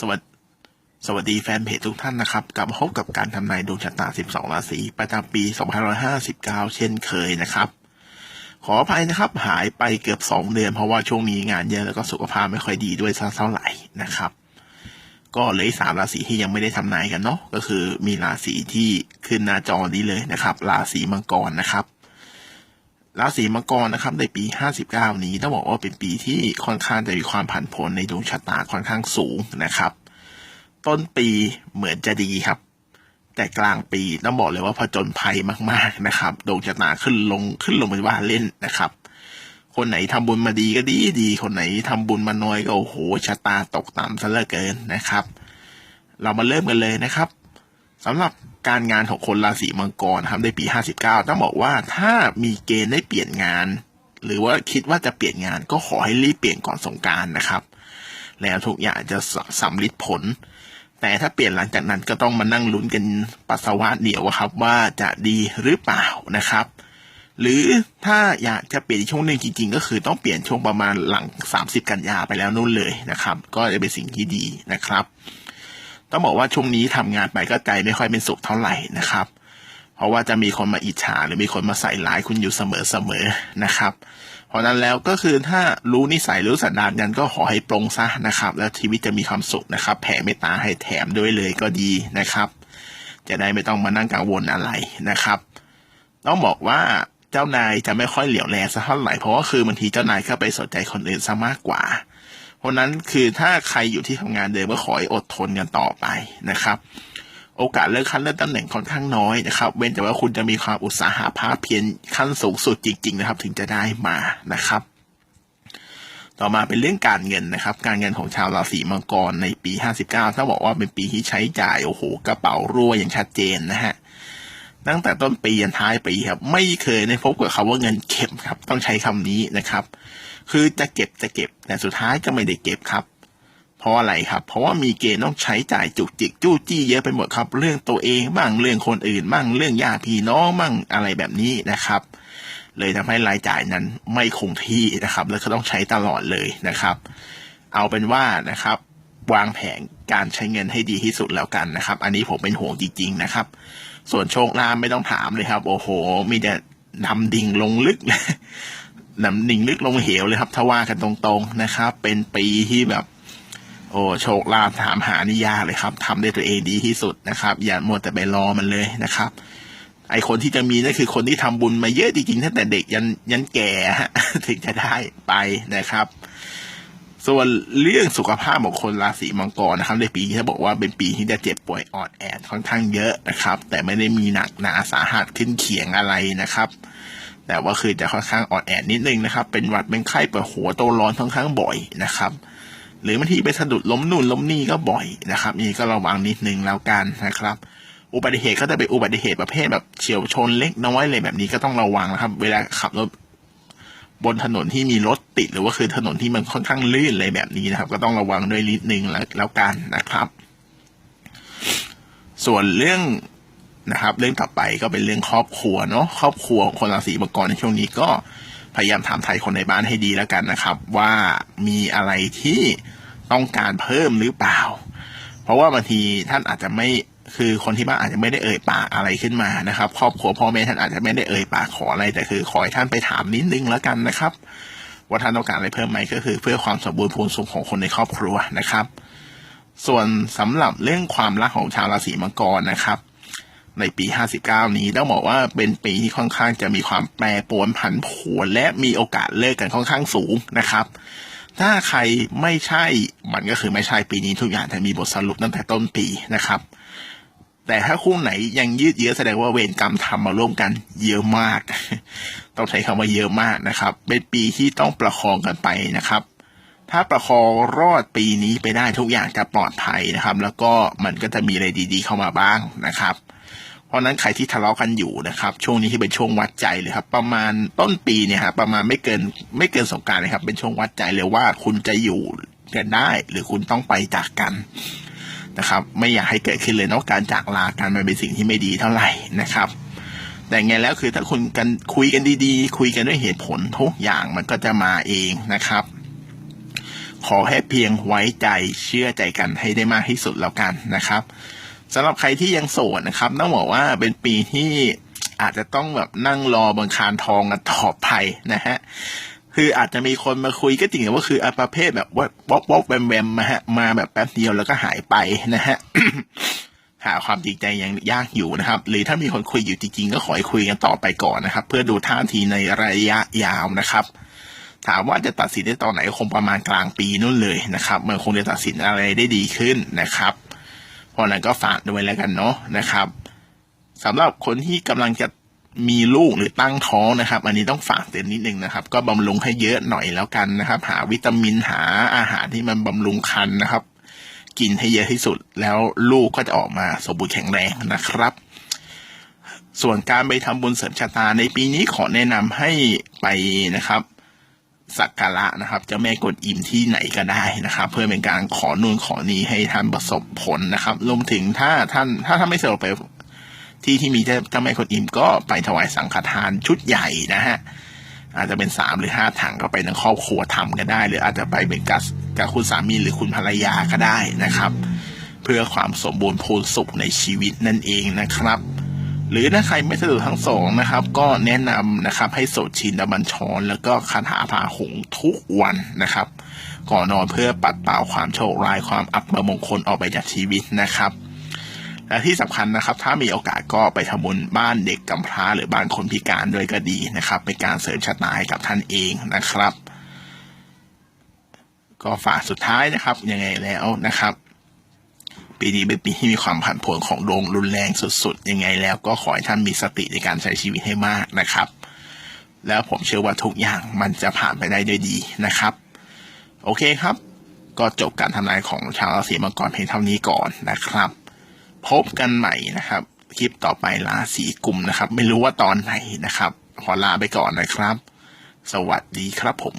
สวัสดีสวัสดีแฟนเพจทุกท่านนะครับ กลับมาพบกับการทำนายดวงชะตา 12 ราศีประจำปี 2559 เช่นเคยนะครับ ขออภัยนะครับ หายไปเกือบ 2 เดือน เพราะว่าช่วงนี้งานเยอะแล้วก็สุขภาพไม่ค่อยดีด้วยเท่าไหร่นะครับ ก็เหลยสามราศีที่ยังไม่ได้ทำนายกันเนาะก็คือมีราศีที่ขึ้นหน้าจอนี้เลยนะครับ ราศีมังกรนะครับ ราศีมังกรนะครับในปี 59 นี้ต้องบอกว่าเป็นปีที่ค่อนข้างจะมีความผันผวนในดวงชะตาค่อนข้างสูงนะครับ ต้นปีเหมือนจะดีครับ แต่กลางปีต้องบอกเลยว่าผจญภัยมากๆนะครับดวงชะตาขึ้นลงขึ้นลงเป็นว่าเล่นนะครับ คนไหนทำบุญมาดีก็ดีดี คนไหนทำบุญมาน้อยก็โอ้โหชะตาตกต่ำซะเหลือเกินนะครับ เรามาเริ่มกันเลยนะครับสำหรับ การงานของคนราศีมังกรครับในปี 59 ต้องบอกว่าถ้ามีเกณฑ์ได้เปลี่ยนงาน หรือว่าคิดว่าจะเปลี่ยนงานก็ขอให้รีบเปลี่ยนก่อนสงการนะครับ แล้วทุกอย่างจะสำลิดผล แต่ถ้าเปลี่ยนหลังจากนั้นก็ต้องมานั่งลุ้นกันปัสสาวะเดี่ยวครับว่าจะดีหรือเปล่านะครับ หรือถ้าอยากจะเปลี่ยนช่วงหนึ่งจริงๆ ก็คือต้องเปลี่ยนช่วงประมาณหลัง 30 กันยาไปแล้วนู่นเลยนะครับ ก็จะเป็นสิ่งที่ดีนะครับ ต้องบอกว่าช่วงนี้ทำงานไปก็ใจไม่ค่อยเป็นสุขเท่าไหร่นะครับ เพราะว่าจะมีคนมาอิจฉาหรือมีคนมาใส่ร้ายคุณอยู่เสมอๆนะครับ เพราะนั้นแล้วก็คือถ้ารู้นิสัยรู้สันดานกันก็ขอให้ปรงซะนะครับ แล้วชีวิตจะมีความสุขนะครับ แผ่เมตตาให้แถมด้วยเลยก็ดีนะครับ จะได้ไม่ต้องมานั่งกังวลอะไรนะครับ ต้องบอกว่าเจ้านายจะไม่ค่อยเหลียวแลสักเท่าไหร่เพราะว่าคือบางทีเจ้านายเขาไปสนใจคนอื่นซะมากกว่า ราะนั้นคือถ้าใครอยู่ที่ทำงานเดิมก็ขอให้อดทนกันต่อไปนะครับ โอกาสเลื่อนขั้นเลื่อนตำแหน่งค่อนข้างน้อยนะครับ เว้นแต่ว่าคุณจะมีความอุตสาหะภาพเพียรขั้นสูงสุดจริง ๆ นะครับ ถึงจะได้มานะครับ ต่อมาเป็นเรื่องการเงินนะครับ การเงินของชาวราศีมังกรในปี 59 ถ้าบอกว่าเป็นปีที่ใช้จ่ายโอ้โหกระเป๋ารั่วอย่างชัดเจนนะฮะตั้งแต่ต้นปียันท้ายปีครับ ไม่เคยได้พบกับคำว่าเงินเก็บครับ ต้องใช้คำนี้นะครับ คือจะเก็บจะเก็บ แต่สุดท้ายก็ไม่ได้เก็บครับ เพราะอะไรครับ เพราะว่ามีเกณฑ์ต้องใช้จ่ายจุกจิกจู้จี้เยอะไปหมดครับ เรื่องตัวเองบ้างเรื่องคนอื่นบ้างเรื่องญาติพี่น้องบ้างอะไรแบบนี้นะครับ เลยทำให้รายจ่ายนั้นไม่คงที่นะครับ แล้วก็ต้องใช้ตลอดเลยนะครับ เอาเป็นว่านะครับวางแผนการใช้เงินให้ดีที่สุดแล้วกันนะครับ อันนี้ผมเป็นห่วงจริงๆนะครับ ส่วนโชคลาภไม่ต้องถามเลยครับ โอ้โห มีแต่นำดิ่งลงลึก หนำดิ่งลึกลงเหวเลยครับ ถ้าว่ากันตรงๆนะครับ เป็นปีที่แบบ โอ้โชคลาภถามหานี่ยากเลยครับทำได้ตัวเองดีที่สุดนะครับ อย่าหมัวแต่ไปรอมันเลยนะครับ ไอคนที่จะมีนั่นคือคนที่ทำบุญมาเยอะจริงๆตั้งแต่เด็กยันยันแก่ถึงจะได้ไปนะครับ ส่วนเรื่องสุขภาพของคนราศีมังกรนะครับในปีที่เขาบอกว่าเป็นปีที่จะเจ็บป่วยอ่อนแอค่อนข้างเยอะนะครับ แต่ไม่ได้มีหนักหนาสาหัสขึ้นเขียงอะไรนะครับ แต่ว่าคือจะค่อนข้างอ่อนแอนิดนึงนะครับ เป็นหวัดเป็นไข้ปวดหัวตัวร้อนค่อนข้างบ่อยนะครับ หรือบางทีไปสะดุดล้มนู่นล้มนี่ก็บ่อยนะครับนี่ก็ระวังนิดนึงแล้วกันนะครับอุบัติเหตุก็จะเป็นอุบัติเหตุประเภทแบบเฉียวชนเล็กน้อยเลยแบบนี้ก็ต้องระวังนะครับ เวลาขับรถบนถนนที่มีรถติดหรือว่าคือถนนที่มันค่อนข้างลื่นเลยแบบนี้นะครับ ก็ต้องระวังด้วยนิดนึงแล้วแล้วกันนะครับ ส่วนเรื่อง นะครับ เรื่องต่อไปก็เป็นเรื่องครอบครัวเนาะครอบครัวของคนราศีมังกรในช่วงนี้ก็พยายามถามไทยคนในบ้านให้ดีแล้วกันนะครับ ว่ามีอะไรที่ต้องการเพิ่มหรือเปล่า เพราะว่าบางทีท่านอาจจะไม่คือคนที่บ้านอาจจะไม่ได้เอ่ยปากอะไรขึ้นมานะครับ ครอบครัวพ่อแม่ท่านอาจจะไม่ได้เอ่ยปากขออะไรแต่คือขอให้ท่านไปถามนิดนึงแล้วกันนะครับ ว่าท่านต้องการอะไรเพิ่มไหมก็คือ เพื่อความสมบูรณ์พูนสุขของคนในครอบครัวนะครับ ส่วนสำหรับเรื่องความรักของชาวราศีมังกรนะครับ ในปี 59 นี้ต้องบอกว่าเป็นปีที่ค่อนข้างจะมีความแปรปรวนผันผวนและมีโอกาสเลิกกันค่อนข้างสูงนะครับ ถ้าใครไม่ใช่มันก็คือไม่ใช่ปีนี้ทุกอย่างจะมีบทสรุปตั้งแต่ต้นปีนะครับ แต่ถ้าคู่ไหนยังยืดเยื้อแสดงว่าเวรกรรมทำมาร่วมกันเยอะมาก ต้องใช้คำว่าเยอะมากนะครับ เป็นปีที่ต้องประคองกันไปนะครับถ้าประคองรอดปีนี้ไปได้ทุกอย่างจะปลอดภัยนะครับ แล้วก็มันก็จะมีอะไรดี ๆ เข้ามาบ้างนะครับ ราะนั้นใครที่ทะเลาะกันอยู่นะครับ ช่วงนี้ที่เป็นช่วงวัดใจเลยครับ ประมาณต้นปีเนี่ยฮะประมาณไม่เกินไม่เกินสงการเลยครับ เป็นช่วงวัดใจเลยว่าคุณจะอยู่กันได้ หรือคุณต้องไปจากกันนะครับ ไม่อยากให้เกิดขึ้นเลยเนาะการจากลากันมันเป็นสิ่งที่ไม่ดีเท่าไหร่นะครับ แต่ไงแล้วคือถ้าคุณกันคุยกันดีๆ คุยกันด้วยเหตุผลทุกอย่างมันก็จะมาเองนะครับ ขอแค่เพียงไว้ใจเชื่อใจกันให้ได้มากที่สุดแล้วกันนะครับ สำหรับใครที่ยังโสดนะครับต้องบอกว่าเป็นปีที่อาจจะต้องแบบนั่งรอบนคานทองกันต่อไปนะฮะคืออาจจะมีคนมาคุยก็จริงแต่ว่าคืออประเภทแบบว่าวอกวอกแวมแวมมาฮะมาแบบแป๊บเดียวแล้วก็หายไปนะฮะหาความจริงใจยังยากอยู่นะครับ หรือถ้ามีคนคุยอยู่จริงๆก็ขอให้คุยกันต่อไปก่อนนะครับ เพื่อดูท่าทีในระยะยาวนะครับ ถามว่าจะตัดสินได้ตอนไหนคงประมาณกลางปีนู่นเลยนะครับมันคงจะตัดสินอะไรได้ดีขึ้นนะครับ เพราะนั้นก็ฝากด้วยแล้วกันเนาะนะครับสำหรับคนที่กำลังจะมีลูกหรือตั้งท้องนะครับ อันนี้ต้องฝากเตือนนิดนึงนะครับ ก็บำรุงให้เยอะหน่อยแล้วกันนะครับ หาวิตามินหาอาหารที่มันบำรุงคันนะครับ กินให้เยอะที่สุด แล้วลูกก็จะออกมาสมบูรณ์แข็งแรงนะครับ ส่วนการไปทำบุญเสริมชะตาในปีนี้ขอแนะนำให้ไปนะครับ สักการะนะครับเจ้าแม่กวนอิมที่ไหนก็ได้นะครับ เพื่อเป็นการขอนู่นขอนี้ให้ท่านประสบผลนะครับรวมถึงถ้าท่านถ้าท่านไม่สะดวกไปที่ที่มีเจ้าแม่กวนอิมก็ไปถวายสังฆทานชุดใหญ่นะฮะอาจจะเป็นสามหรือห้าถังก็ไปทั้งครอบครัวทำก็ได้ หรืออาจจะไปเป็นกับกับคุณสามีหรือคุณภรรยาก็ได้นะครับ เพื่อความสมบูรณ์พูนสุขในชีวิตนั่นเองนะครับ หรือถ้าใครไม่สะดวกทั้งสองนะครับ ก็แนะนำนะครับให้โสดชินดบัญชร แล้วก็คาถาพาหงทุกวันนะครับ ก่อนนอนเพื่อปัดเป่าความโชคร้ายความอัปมงคลออกไปจากชีวิตนะครับ และที่สำคัญนะครับ ถ้ามีโอกาสก็ไปทำบุญบ้านเด็กกำพร้า หรือบ้านคนพิการด้วยก็ดีนะครับ เป็นการเสริมชะตาให้กับท่านเองนะครับ ก็ฝากสุดท้ายนะครับยังไงแล้วนะครับ ปีนี้เป็นปีที่มีความผันผวนของดวงรุนแรงสุดๆ ยังไงแล้วก็ขอให้ท่านมีสติในการใช้ชีวิตให้มากนะครับ แล้วผมเชื่อว่าทุกอย่างมันจะผ่านไปได้ด้วยดีนะครับ โอเคครับ ก็จบการทำนายของชาวราศีมังกรเพียงเท่านี้ก่อนนะครับ พบกันใหม่นะครับ คลิปต่อไปราศีกลุ่มนะครับ ไม่รู้ว่าตอนไหนนะครับ ขอลาไปก่อนนะครับ สวัสดีครับผม